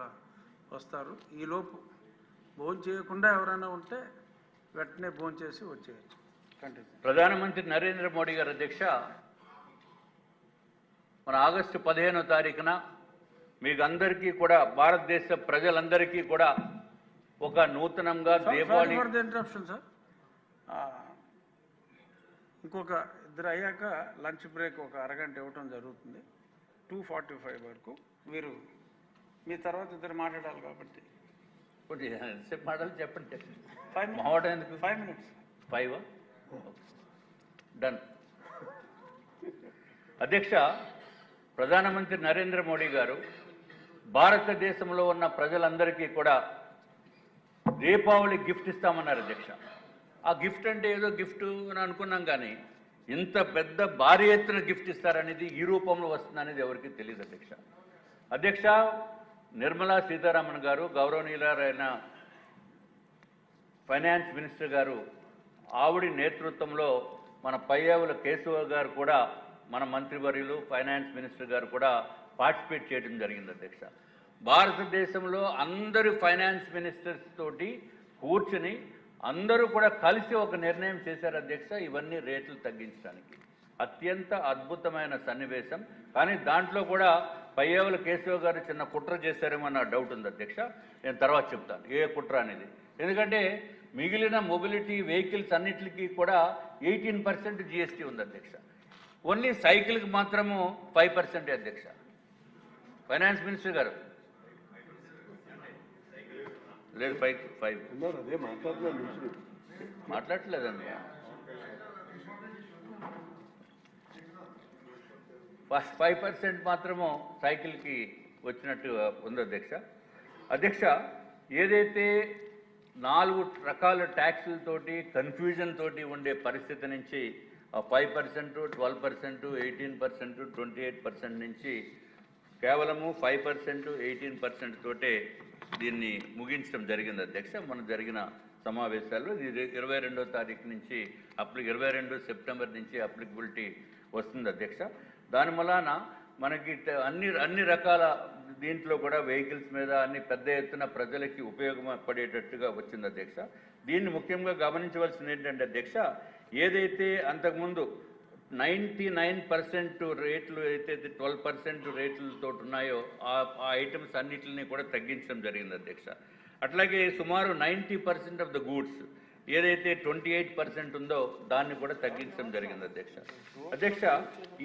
ఇవాళ వస్తారు. ఈలోపు భోజనం చేయకుండా ఎవరైనా ఉంటే వెంటనే భోజనం చేసి వచ్చేయచ్చు. కంటిన్యూ ప్రధానమంత్రి నరేంద్ర మోడీ గారి అధ్యక్ష మన ఆగస్టు పదిహేనో తారీఖున మీకు అందరికీ కూడా భారతదేశ ప్రజలందరికీ కూడా ఒక నూతనంగా Deepavali for the interruption sir ఇంకొక ఇద్దరు అయ్యాక లంచ్ బ్రేక్ ఒక అరగంట ఇవ్వటం జరుగుతుంది. టూ ఫార్టీ ఫైవ్ వరకు మీరు మీ తర్వాత ఇద్దరు మాట్లాడాలి కాబట్టి. మాటలు చెప్పండి. ఫైవ్ ఎందుకు? ఫైవ్ మినిట్స్ ఫైవ్ డన్ అధ్యక్ష ప్రధానమంత్రి నరేంద్ర మోడీ గారు భారతదేశంలో ఉన్న ప్రజలందరికీ కూడా దీపావళి గిఫ్ట్ ఇస్తామన్నారు అధ్యక్ష. ఆ గిఫ్ట్ అంటే ఏదో గిఫ్ట్ అని అనుకున్నాం కానీ ఇంత పెద్ద భారీ ఎత్తున గిఫ్ట్ ఇస్తారనేది ఈ రూపంలో వస్తుందనేది ఎవరికి తెలియదు అధ్యక్ష. అధ్యక్ష నిర్మలా సీతారామన్ గారు గౌరవనీయులైన ఫైనాన్స్ మినిస్టర్ గారు ఆవిడి నేతృత్వంలో మన పయ్యావుల కేశవ గారు కూడా మన మంత్రివర్యులు ఫైనాన్స్ మినిస్టర్ గారు కూడా పార్టిసిపేట్ చేయడం జరిగింది అధ్యక్ష. భారతదేశంలో అందరు ఫైనాన్స్ మినిస్టర్స్ తోటి కూర్చుని అందరూ కూడా కలిసి ఒక నిర్ణయం చేశారు అధ్యక్ష ఇవన్నీ రేట్లు తగ్గించడానికి. అత్యంత అద్భుతమైన సన్నివేశం. కానీ దాంట్లో కూడా పయ్యేవుల కేశవ గారు చిన్న కుట్ర చేశారేమో నా డౌట్ ఉంది అధ్యక్ష. నేను తర్వాత చెప్తాను. ఏ కుట్ర అనేది? ఎందుకంటే మిగిలిన మొబిలిటీ వెహికల్స్ అన్నిటికీ కూడా ఎయిటీన్ పర్సెంట్ జిఎస్టీ ఉంది అధ్యక్ష. ఓన్లీ సైకిల్కి మాత్రము ఫైవ్ పర్సెంటే అధ్యక్ష. Finance minister garu? లేదు ఫైవ్ ఫైవ్. మాట్లాడట్లేదండి ఫైవ్ పర్సెంట్ మాత్రము సైకిల్కి వచ్చినట్టు ఉంది అధ్యక్ష. అధ్యక్ష ఏదైతే నాలుగు రకాల ట్యాక్సులతోటి కన్ఫ్యూజన్ తోటి ఉండే పరిస్థితి నుంచి five percent twelve percent eighteen percent twenty eight percent నుంచి కేవలము ఫైవ్ పర్సెంట్ ఎయిటీన్ పర్సెంట్ తోటే దీన్ని ముగించడం జరిగింది అధ్యక్ష. మన జరిగిన సమావేశాల్లో ఇది ఇరవై రెండో తారీఖు నుంచి అప్లి ఇరవై రెండు సెప్టెంబర్ నుంచి అప్లికబిలిటీ వస్తుంది అధ్యక్ష. దాని వలన మనకి అన్ని అన్ని రకాల దీంట్లో కూడా వెహికల్స్ మీద అన్ని పెద్ద ఎత్తున ప్రజలకి ఉపయోగపడేటట్టుగా వచ్చింది అధ్యక్ష. దీన్ని ముఖ్యంగా గమనించవలసింది ఏంటంటే అధ్యక్ష ఏదైతే అంతకుముందు నైంటీ నైన్ పర్సెంట్ రేట్లు అయితే ట్వెల్వ్ పర్సెంట్ రేట్లతో ఉన్నాయో ఆ ఆ ఐటమ్స్ అన్నిటిని కూడా తగ్గించడం జరిగింది అధ్యక్ష. అట్లాగే సుమారు ninety percent of the goods ఏదైతే ట్వంటీ ఎయిట్ పర్సెంట్ ఉందో దాన్ని కూడా తగ్గించడం జరిగింది అధ్యక్ష. అధ్యక్ష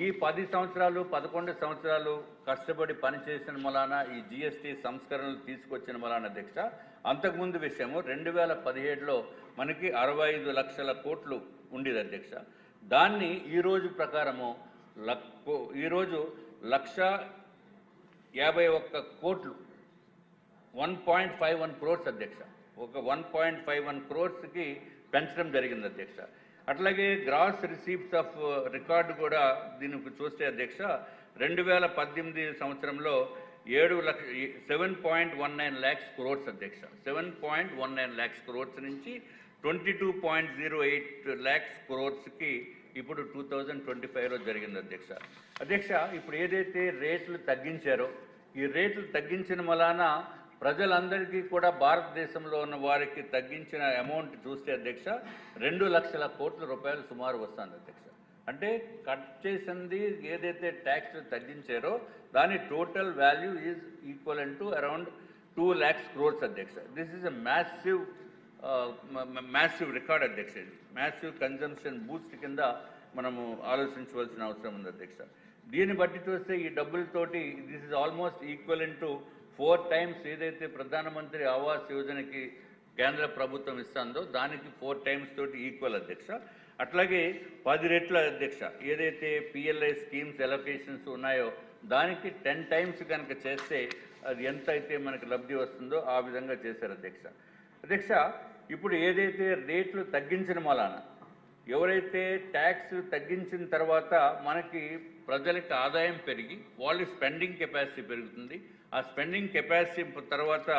ఈ పది సంవత్సరాలు పదకొండు సంవత్సరాలు కష్టపడి పనిచేసిన మలానా ఈ జిఎస్టీ సంస్కరణలు తీసుకొచ్చిన మలానా అధ్యక్ష అంతకుముందు విషయము రెండు వేల పదిహేడులో మనకి అరవై ఐదు లక్షల కోట్లు ఉండేది అధ్యక్ష. దాన్ని ఈ రోజు ప్రకారము లక్ ఈరోజు లక్ష యాభై ఒక్క కోట్లు one point five one crores అధ్యక్ష. ఒక వన్ పాయింట్ ఫైవ్ వన్ క్రోర్స్కి పెంచడం జరిగింది అధ్యక్ష. అట్లాగే గ్రాస్ రిసీప్ట్స్ ఆఫ్ రికార్డు కూడా దీనికి చూస్తే అధ్యక్ష రెండు వేల పద్దెనిమిది సంవత్సరంలో ఏడు lakh seven point one nine lakhs crores అధ్యక్ష. Seven point one nine lakhs crores నుంచి twenty two point zero eight lakhs క్రోర్స్కి ఇప్పుడు టూ థౌజండ్ ట్వంటీ ఫైవ్లో జరిగింది అధ్యక్ష. అధ్యక్ష ఇప్పుడు ఏదైతే రేట్లు తగ్గించారో ఈ రేట్లు తగ్గించిన వలన ప్రజలందరికీ కూడా భారతదేశంలో ఉన్న వారికి తగ్గించిన అమౌంట్ చూస్తే అధ్యక్ష రెండు లక్షల కోట్ల రూపాయలు సుమారు వస్తుంది అధ్యక్ష. అంటే కట్ చేసింది ఏదైతే ట్యాక్స్ తగ్గించారో దాని total value is equal to around two lakhs crores అధ్యక్ష. This is a massive massive record అధ్యక్ష ఇది. మ్యాసివ్ కన్జంప్షన్ బూస్ట్ కింద మనము ఆలోచించవలసిన అవసరం ఉంది అధ్యక్ష. దీన్ని బట్టి చూస్తే ఈ డబ్బులతోటి this is almost equal to four times ఏదైతే ప్రధానమంత్రి ఆవాస్ యోజనకి కేంద్ర ప్రభుత్వం ఇస్తుందో దానికి ఫోర్ టైమ్స్ తోటి ఈక్వల్ అధ్యక్ష. అట్లాగే పది రెట్ల అధ్యక్ష. ఏదైతే పిఎల్ఐ స్కీమ్స్ ఎలొకేషన్స్ ఉన్నాయో దానికి టెన్ టైమ్స్ కనుక చేస్తే అది ఎంత అయితే మనకి లబ్ధి వస్తుందో ఆ విధంగా చేశారు అధ్యక్ష. అధ్యక్ష ఇప్పుడు ఏదైతే రేట్లు తగ్గించిన వలన ఎవరైతే ట్యాక్స్ తగ్గించిన తర్వాత మనకి ప్రజలకి ఆదాయం పెరిగి వాళ్ళ స్పెండింగ్ కెపాసిటీ పెరుగుతుంది. ఆ స్పెండింగ్ కెపాసిటీ తర్వాత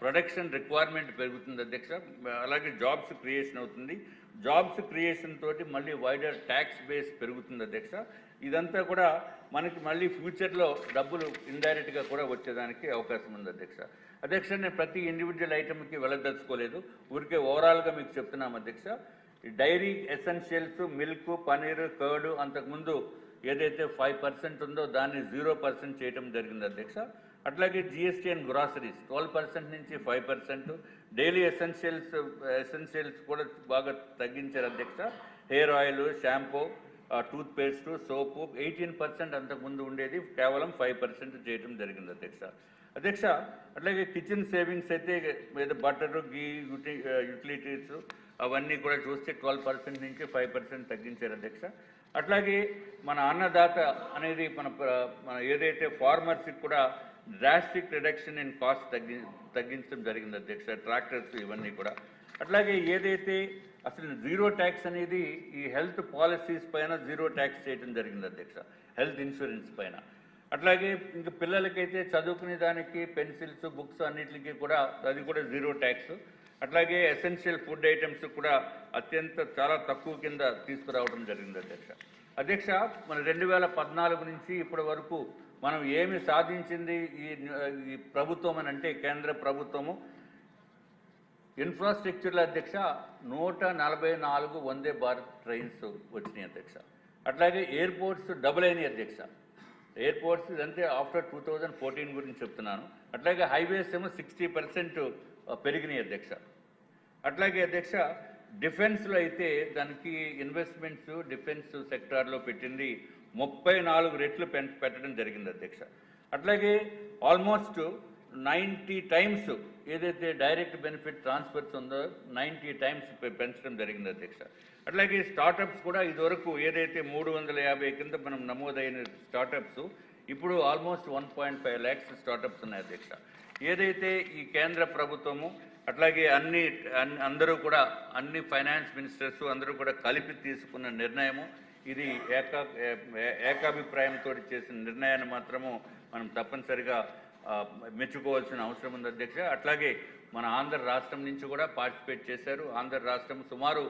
ప్రొడక్షన్ రిక్వైర్మెంట్ పెరుగుతుంది అధ్యక్ష. అలాగే జాబ్స్ క్రియేషన్ అవుతుంది. జాబ్స్ క్రియేషన్ తోటి మళ్ళీ వైడర్ ట్యాక్స్ బేస్ పెరుగుతుంది అధ్యక్ష. ఇదంతా కూడా మనకి మళ్ళీ ఫ్యూచర్లో డబ్బులు ఇండైరెక్ట్గా కూడా వచ్చేదానికి అవకాశం ఉంది అధ్యక్ష. అధ్యక్ష నేను ప్రతి ఇండివిజువల్ ఐటమ్కి వెళ్ళదలుచుకోలేదు. ఊరికే ఓవరాల్గా మీకు చెప్తున్నాం అధ్యక్ష. Dairy essentials milk paneer curd అంతకుముందు ఏదైతే ఫైవ్ పర్సెంట్ ఉందో దాన్ని జీరో పర్సెంట్ చేయడం జరిగింది అధ్యక్ష. అట్లాగే GST and groceries twelve percent నుంచి five percent. Daily essentials essentials కూడా బాగా తగ్గించారు అధ్యక్ష. Hair oil shampoo toothpaste soap eighteen percent అంతకుముందు ఉండేది. కేవలం ఫైవ్ పర్సెంట్ చేయడం జరిగింది అధ్యక్ష. అధ్యక్ష అట్లాగే కిచెన్ సేవింగ్స్ అయితే మీద బటర్ గీ యూటిలిటీస్ అవన్నీ కూడా చూస్తే ట్వెల్వ్ పర్సెంట్ నుంచి ఫైవ్ పర్సెంట్ తగ్గించారు అధ్యక్ష. అట్లాగే మన అన్నదాత అనేది మన మన ఏదైతే ఫార్మర్స్కి కూడా డ్రాస్టిక్ రిడక్షన్ ఇన్ కాస్ట్ తగ్గి తగ్గించడం జరిగింది అధ్యక్ష ట్రాక్టర్స్ ఇవన్నీ కూడా. అట్లాగే ఏదైతే అసలు జీరో ట్యాక్స్ అనేది ఈ హెల్త్ పాలసీస్ పైన జీరో ట్యాక్స్ చేయడం జరిగింది అధ్యక్ష హెల్త్ ఇన్సూరెన్స్ పైన. అట్లాగే ఇంకా పిల్లలకైతే చదువుకునే దానికి పెన్సిల్స్ బుక్స్ అన్నిటికీ కూడా అది కూడా జీరో ట్యాక్స్ అట్లాగే ఎసెన్షియల్ ఫుడ్ ఐటమ్స్ కూడా అత్యంత చాలా తక్కువ కింద తీసుకురావడం జరిగింది అధ్యక్ష. అధ్యక్ష మన రెండు వేల పద్నాలుగు నుంచి ఇప్పటి వరకు మనం ఏమి సాధించింది ఈ ఈ ప్రభుత్వం అని అంటే కేంద్ర ప్రభుత్వము? ఇన్ఫ్రాస్ట్రక్చర్ల అధ్యక్ష నూట నలభై నాలుగు వందే భారత్ ట్రైన్స్ వచ్చినాయి అధ్యక్ష. అట్లాగే ఎయిర్పోర్ట్స్ డబుల్ అయినాయి అధ్యక్ష. ఎయిర్పోర్ట్స్ ఇదంతే ఆఫ్టర్ టూ థౌజండ్ ఫోర్టీన్ గురించి చెప్తున్నాను. అట్లాగే హైవేస్ ఏమో సిక్స్టీ పర్సెంట్ పెరిగినాయి అధ్యక్ష. అట్లాగే అధ్యక్ష డిఫెన్స్లో అయితే దానికి ఇన్వెస్ట్మెంట్స్ డిఫెన్స్ సెక్టార్లో పెట్టింది ముప్పై నాలుగు రెట్లు పెట్టడం జరిగింది అధ్యక్ష. అట్లాగే ఆల్మోస్ట్ నైంటీ టైమ్స్ ఏదైతే డైరెక్ట్ బెనిఫిట్ ట్రాన్స్ఫర్స్ ఉందో నైంటీ టైమ్స్ పెంచడం జరిగింది అధ్యక్ష. అట్లాగే స్టార్టప్స్ కూడా ఇదివరకు ఏదైతే మూడు వందల యాభై కింద మనం నమోదైన స్టార్టప్స్ ఇప్పుడు almost one point five lakhs startups ఉన్నాయి అధ్యక్ష. ఏదైతే ఈ కేంద్ర ప్రభుత్వము అట్లాగే అన్ని అందరూ కూడా అన్ని ఫైనాన్స్ మినిస్టర్స్ అందరూ కూడా కలిపి తీసుకున్న నిర్ణయము ఇది ఏకా ఏ- ఏకాభిప్రాయంతో చేసిన నిర్ణయాన్ని మాత్రము మనం తప్పనిసరిగా మెచ్చుకోవాల్సిన అవసరం ఉంది అధ్యక్ష. అట్లాగే మన ఆంధ్ర రాష్ట్రం నుంచి కూడా పార్టిసిపేట్ చేశారు. ఆంధ్ర రాష్ట్రం సుమారు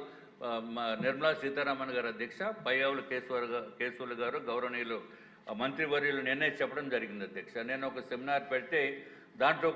మ- నిర్మలా సీతారామన్ గారు అధ్యక్ష పయ్యావుల కేశవర్ కేశవులు గారు గౌరవనీయులు మంత్రివర్యులు నిన్నే చెప్పడం జరిగింది అధ్యక్ష. నేను ఒక సెమినార్ పెడితే దాంట్లో